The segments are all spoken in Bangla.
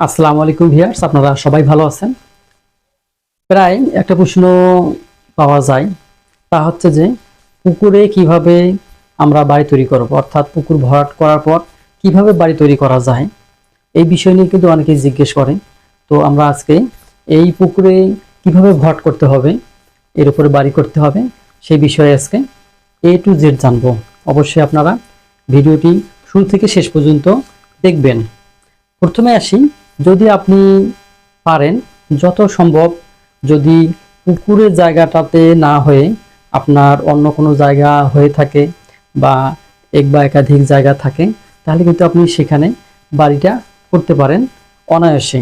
আসসালামু আলাইকুম ভিয়ার্স আপনারা সবাই ভালো আছেন? প্রায় একটা প্রশ্ন পাওয়া যায়, তা হচ্ছে যে পুকুরে কীভাবে আমরা বাড়ি তৈরি করব? অর্থাৎ পুকুর ভরাট করার পর কীভাবে বাড়ি তৈরি করা যায়? এই বিষয় নিয়ে কিন্তু অনেকেই জিজ্ঞেস করে। তো আমরা আজকে এই পুকুরে কীভাবে ভরাট করতে হবে, এর উপরে বাড়ি করতে হবে সেই বিষয়ে আজকে এ টু জেড জানব। অবশ্যই আপনারা ভিডিওটি শুরু থেকে শেষ পর্যন্ত দেখবেন। প্রথমে আসি যদি আপনি পারেন, যত সম্ভব যদি পুকুরের জায়গাটাতে না হয়ে আপনার অন্য কোনো জায়গা হয়ে থাকে বা এক বা একাধিক জায়গা থাকে, তাহলে কিন্তু আপনি সেখানে বাড়িটা করতে পারেন অনায়াসে।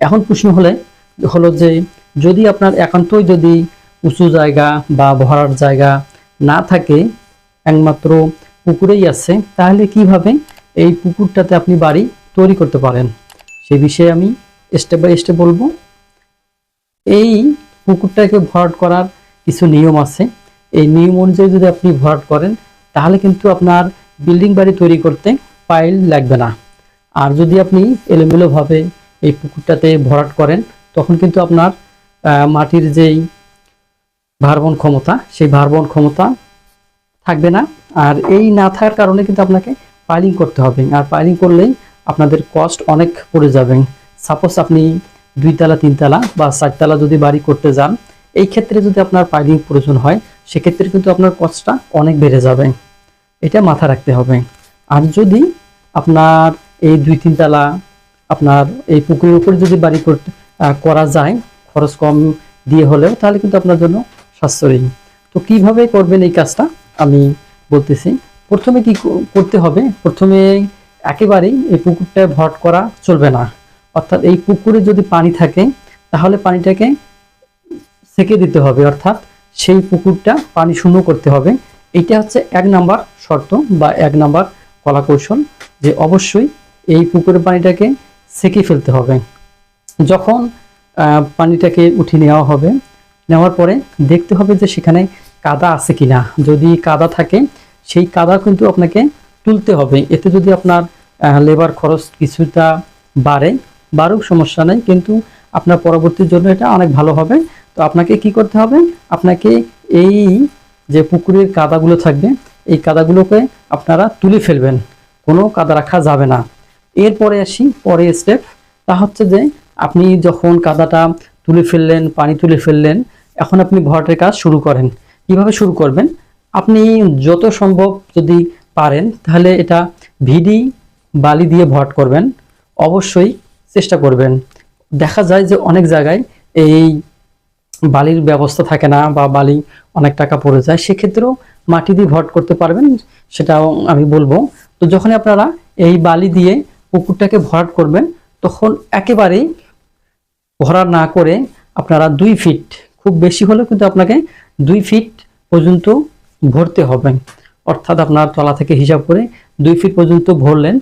এখন প্রশ্ন হলে, হলো যে যদি আপনার একান্তই যদি উঁচু জায়গা বা ভরার জায়গা না থাকে, একমাত্র পুকুরেই আছে, তাহলে কীভাবে এই পুকুরটাতে আপনি বাড়ি তৈরি করতে পারেন? সেই বিষয়ে আমি স্টেপ বাই স্টেপ বলব। এই পুকুরটাকে ভরাট করার কিছু নিয়ম আছে। এই নিয়ম অনুযায়ী যদি আপনি ভরাট করেন, তাহলে কিন্তু আপনার বিল্ডিং বাড়ি তৈরি করতে পাইল লাগবে না। আর যদি আপনি এলোমেলোভাবে এই পুকুরটাতে ভরাট করেন, তখন কিন্তু আপনার মাটির যেই ভারবহন ক্ষমতা, সেই ভারবহন ক্ষমতা থাকবে না। আর এই না থাকার কারণে কিন্তু আপনাকে পাইলিং করতে হবে। আর পাইলিং করলেই আপনাদের কস্ট অনেক পড়ে যাবে। সাপোজ আপনি দুইতলা তিনতলা বা চারতলা যদি বাড়ি করতে যান, এই ক্ষেত্রে যদি আপনার পাইলিং প্রয়োজন হয়, সেক্ষেত্রে কিন্তু আপনার কস্টটা অনেক বেড়ে যাবে। এটা মাথা রাখতে হবে। আর যদি আপনার এই দুই তিনতলা আপনার এই পুকুরের উপরে যদি বাড়ি করতে করা যায়, খরচ কম দিয়ে হলেও, তাহলে কিন্তু আপনার জন্য সাশ্রয়ী। তো কীভাবে করবেন এই কাজটা? আমি বলতেছি, প্রথমে কি, করতে হবে? প্রথমে একেবারেই এই পুকুরটা ভরাট করা চলবে না। অর্থাৎ এই পুকুরে যদি পানি থাকে, তাহলে পানিটাকে সেকে দিতে হবে। অর্থাৎ সেই পুকুরটা পানি শূন্য করতে হবে। এটা হচ্ছে এক নাম্বার শর্ত বা এক নাম্বার কলা কৌশল যে অবশ্যই এই পুকুরের পানিটাকে সেকে ফেলতে হবে। যখন পানিটাকে উঠিয়ে নেওয়া হবে, নেওয়ার পরে দেখতে হবে যে সেখানে কাদা আছে কিনা। যদি কাদা থাকে, সেই কাদা কিন্তু আপনাকে তুলতে হবে। এতে যদি আপনার লেবার খরচ কিছুটা বাড়ে, বাড়ুক, সমস্যা নেই, কিন্তু আপনার পরবর্তীর জন্য এটা অনেক ভালো হবে। তো আপনাকে কি করতে হবে? আপনাকে এই যে পুকুরের কাদাগুলো থাকবে, এই কাদাগুলোকে আপনারা তুলে ফেলবেন। কোনো কাদা রাখা যাবে না। এরপরে আসি পরে স্টেপ তা হচ্ছে যে, আপনি যখন কাদাটা তুলে ফেললেন, পানি তুলে ফেললেন, এখন আপনি ভরাটের কাজ শুরু করেন। কীভাবে শুরু করবেন? আপনি যত সম্ভব যদি পারেন, তাহলে এটা ভিডি বালি দিয়ে ভরাট করবেন। অবশ্যই চেষ্টা করবেন। দেখা যায় যে অনেক জায়গায় এই বালির ব্যবস্থা থাকে না বা বালি অনেক টাকা পড়ে যায়, সেক্ষেত্রেও মাটি দিয়ে ভরাট করতে পারবেন, সেটাও আমি বলব। তো যখন আপনারা এই বালি দিয়ে পুকুরটাকে ভরাট করবেন, তখন একেবারেই ভরা না করে আপনারা দুই ফিট, খুব বেশি হলেও কিন্তু আপনাকে দুই ফিট পর্যন্ত ভরতে হবে। অর্থাৎ আপনার তলা থেকে হিসাব করে দুই ফিট পর্যন্ত ভরলেন,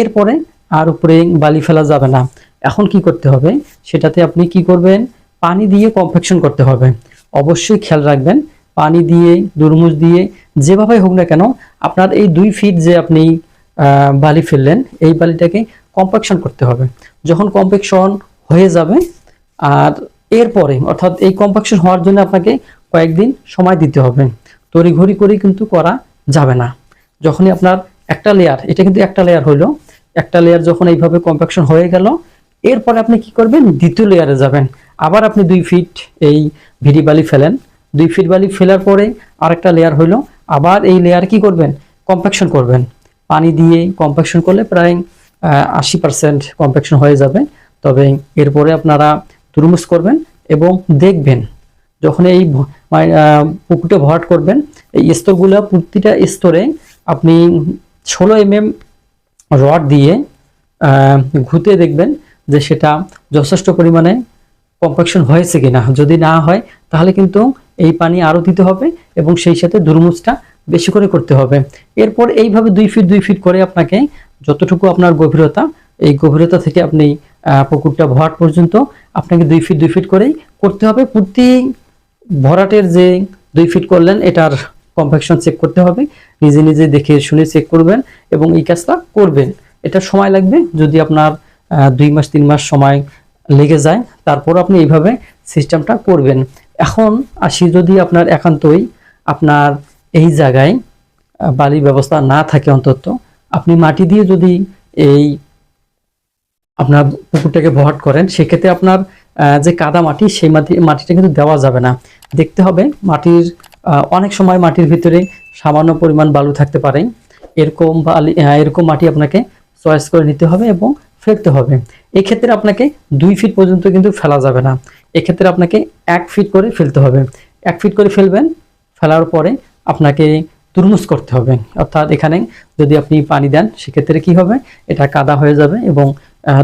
এরপরে আর উপরে বালি ফেলা যাবে না। এখন কি করতে হবে? সেটাতে আপনি কি করবেন? পানি দিয়ে কমফেকশন করতে হবে। অবশ্যই খেয়াল রাখবেন, পানি দিয়ে, দুরমুজ দিয়ে যেভাবে হোক না কেন, আপনার এই দুই ফিট যে আপনি বালি ফেললেন, এই বালিটাকে কম্পাকশন করতে হবে। যখন কম্পাকশন হয়ে যাবে, আর এরপরে, অর্থাৎ এই কম্পাকশন হওয়ার জন্য আপনাকে কয়েকদিন সময় দিতে হবে। তড়িঘড়ি করে কিন্তু করা যাবে না। যখনই আপনার একটা লেয়ার এটা কিন্তু একটা লেয়ার হইল, একটা লেয়ার যখন এইভাবে কম্প্যাকশন হয়ে গেল, এরপরে আপনি কি করবেন? দ্বিতীয় লেয়ারে যাবেন। আবার আপনি দুই ফিট এই ভিডি বালি ফেলেন। দুই ফিট বালি ফেলার পরে আরেকটা লেয়ার হইল। আবার এই লেয়ার কি করবেন? কম্প্যাকশন করবেন। পানি দিয়ে কম্পাকশন করলে প্রায় আশি পার্সেন্ট কম্পাকশন হয়ে যাবে। তবে এরপরে আপনারা তুরমুজ করবেন এবং দেখবেন। যখন এই পুকুরটা ভরাট করবেন এই স্তরগুলো প্রতিটা স্তরে আপনি ষোলো এম এম রড দিয়ে ঘুতে দেখবেন যে সেটা যথেষ্ট পরিমাণে কম্পাকশন হয়েছে কিনা। যদি না হয়, তাহলে কিন্তু এই পানি আরও দিতে হবে এবং সেই সাথে দুরমুজটা বেশি করে করতে হবে। এরপর এইভাবে দুই ফিট দুই ফিট করে আপনাকে যতটুকু আপনার গভীরতা, এই গভীরতা থেকে আপনি পুকুরটা ভরাট পর্যন্ত আপনাকে দুই ফিট দুই ফিট করেই করতে হবে। প্রতি ভরাটের যে দুই ফিট করলেন, এটার কম্পাকশন চেক করতে হবে। নিজে নিজে দেখে শুনে চেক করবেন এবং এই কাজটা করবেন। এটা সময় লাগবে যদি আপনার দুই মাস, তিন মাস সময় লেগে যায়, তারপর আপনি এইভাবে সিস্টেমটা করবেন। এখন আসি যদি আপনার একান্তই আপনার এই জায়গায় বালির ব্যবস্থা না থাকে অন্তত, আপনি মাটি দিয়ে যদি এই আপনার পুকুরটাকে ভরাট করেন, সেক্ষেত্রে আপনার যে কাদা মাটি, সেই মাটি, মাটিটা কিন্তু দেওয়া যাবে না। দেখতে হবে মাটির অনেক সময় মাটির ভিতরে সামান্য পরিমাণ বালু থাকতে পারে। এরকম বালি এরকম মাটি আপনাকে চয়েস করে নিতে হবে এবং ফেলতে হবে। এক্ষেত্রে আপনাকে দুই ফিট পর্যন্ত কিন্তু ফেলা যাবে না। এক্ষেত্রে আপনাকে এক ফিট করে ফেলতে হবে। এক ফিট করে ফেলবেন, ফেলার পরে আপনাকে তুরমুজ করতে হবে। অর্থাৎ এখানে যদি আপনি পানি দেন, সেক্ষেত্রে কি হবে? এটা কাদা হয়ে যাবে এবং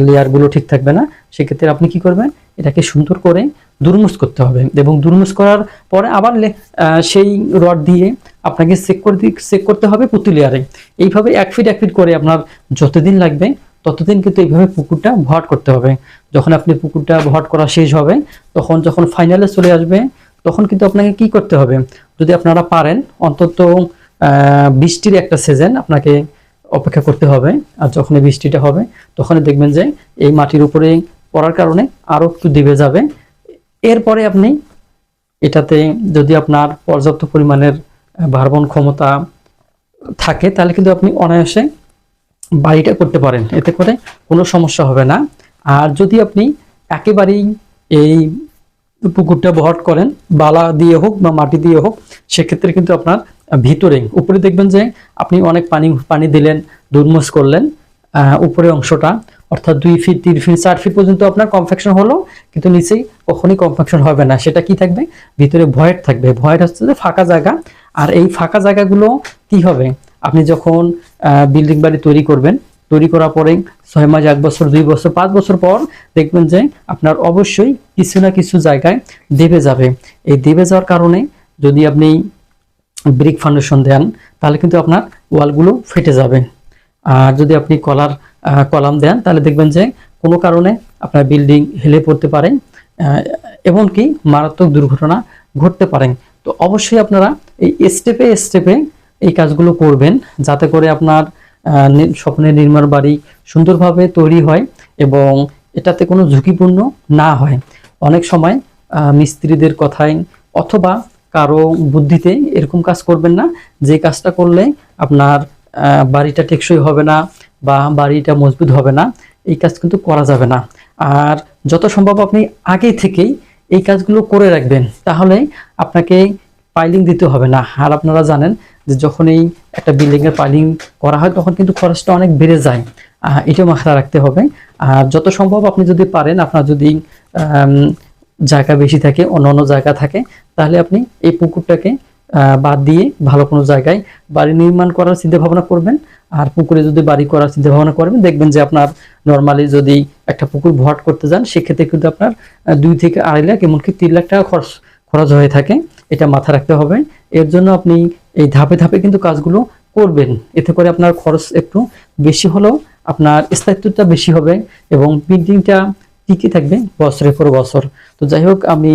লেয়ারগুলো ঠিক থাকবে না, সেক্ষেত্রে আপনি কি করবেন? এটাকে সুন্দর করে দুরমুজ করতে হবে এবং দুরমুজ করার পরে আবার সেই রড দিয়ে আপনাকে চেক করে চেক করতে হবে প্রতি লেয়ারে। এইভাবে এক ফিট এক ফিট করে আপনার যতদিন লাগবে, ততদিন কিন্তু এইভাবে পুকুরটা ভরাট করতে হবে। যখন আপনি পুকুরটা ভরাট করা শেষ হবে, তখন যখন ফাইনালে চলে আসবে, তখন কিন্তু আপনাকে কি করতে হবে? যদি আপনারা পারেন, অন্তত বৃষ্টির একটা সিজন আপনাকে অপেক্ষা করতে হবে। আর যখন বৃষ্টিটা হবে তখন দেখবেন যে এই মাটির উপরে পড়ার কারণে আরও একটু দিবে যাবে। এরপরে আপনি এটাতে যদি আপনার পর্যাপ্ত পরিমাণের ভারবন ক্ষমতা থাকে, তাহলে কিন্তু আপনি অনায়াসে বাড়িটা করতে পারেন। এতে করে কোনো সমস্যা হবে না। আর যদি আপনি একেবারেই এই পুকুরটা বহট করেন, বালা দিয়ে হোক বা মাটি দিয়ে হোক সেক্ষেত্রে কিন্তু আপনার ভিতরে উপরে দেখবেন যে আপনি অনেক পানি পানি দিলেন, দুর্মস করলেন উপরে অংশটা, অর্থাৎ দুই ফিট তিন ফিট চার ফিট পর্যন্ত আপনার কনফেকশন হলো, কিন্তু নিচেই কখনই কনফেকশন হবে না। সেটা কি থাকবে? ভিতরে ভয়েড থাকবে। ভয়েড হচ্ছে যে ফাঁকা জায়গা। আর এই ফাঁকা জায়গাগুলো কি হবে? আপনি যখন বিল্ডিং বাড়ি তৈরি করবেন, তৈরি করার পরে ছয় মাস, এক বছর, দুই বছর, পাঁচ বছর পর দেখবেন যে আপনার অবশ্যই কিছু না কিছু জায়গায় দেবে যাবে। এই দেবে যাওয়ার কারণে যদি আপনি ব্রিক ফাউন্ডেশন দেন, তাহলে কিন্তু আপনার ওয়ালগুলো ফেটে যাবে। আর যদি আপনি কলার কলাম দেন, তাহলে দেখবেন যে কোনো কারণে আপনার বিল্ডিং হেলে পড়তে পারে এমনকি মারাত্মক দুর্ঘটনা ঘটতে পারে। তো অবশ্যই আপনারা এই স্টেপে স্টেপে এই কাজগুলো করবেন, যাতে করে আপনার স্বপ্নের নির্মাণ বাড়ি সুন্দরভাবে তৈরি হয় এবং এটাতে কোনো ঝুঁকিপূর্ণ না হয়। অনেক সময় মিস্ত্রিদের কথায় অথবা কারও বুদ্ধিতে এরকম কাজ করবেন না। যে কাজটা করলে আপনার বাড়িটা টেকসই হবে না বা বাড়িটা মজবুত হবে না, এই কাজ কিন্তু করা যাবে না। আর যত সম্ভব আপনি আগে থেকেই এই কাজগুলো করে রাখবেন, তাহলে আপনাকে পাইলিং দিতে হবে না। আর আপনারা জানেন যে যখন এই একটা বিল্ডিং এর পাইলিং করা হয়, তখন কিন্তু খরচটা অনেক বেড়ে যায়। এটাও মাথায় রাখতে হবে। আর যত সম্ভব আপনি যদি পারেন, আপনার যদি জায়গা বেশি থাকে অন্য অন্য জায়গা থাকে তাহলে আপনি এই পুকুরটাকে বাদ দিয়ে ভালো কোনো জায়গায় বাড়ি নির্মাণ করার চিন্তা ভাবনা করবেন। আর পুকুরে যদি বাড়ি করার চিন্তা ভাবনা করবেন দেখবেন যে আপনার নর্মালি যদি একটা পুকুর ভরাট করতে যান, সেক্ষেত্রে কিন্তু আপনার দুই থেকে আড়াই লাখ এমনকি তিন লাখ টাকা খরচ খরচ হয়ে থাকে। এটা মাথা রাখতে হবে। এর জন্য আপনি এই ধাপে ধাপে কিন্তু কাজগুলো করবেন। এতে করে আপনার খরচ একটু বেশি হলেও আপনার স্থায়িত্বটা বেশি হবে এবং বিল্ডিংটা টিকে থাকবে বছরের পর বছর। তো যাই হোক, আমি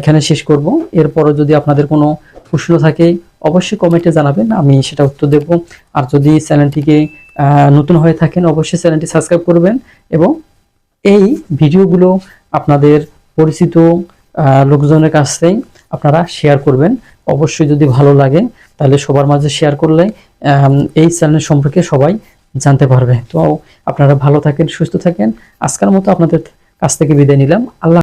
এখানে শেষ করব। এরপরও যদি আপনাদের কোনো প্রশ্ন থাকে, অবশ্যই কমেন্টে জানাবেন, আমি সেটা উত্তর দেব। আর যদি চ্যানেলটিকে নতুন হয়ে থাকেন, অবশ্যই চ্যানেলটি সাবস্ক্রাইব করবেন এবং এই ভিডিওগুলো আপনাদের পরিচিত লোকজনের কাছে আপনারা শেয়ার করবেন। অবশ্যই যদি ভালো লাগে, তাহলে সবার মাঝে শেয়ার করলে এই চ্যানেল সম্পর্কে সবাই জানতে পারবে। তো আপনারা ভালো থাকেন, সুস্থ থাকেন। আজকের মতো আপনাদের কাছ থেকে বিদায় নিলাম। আল্লাহ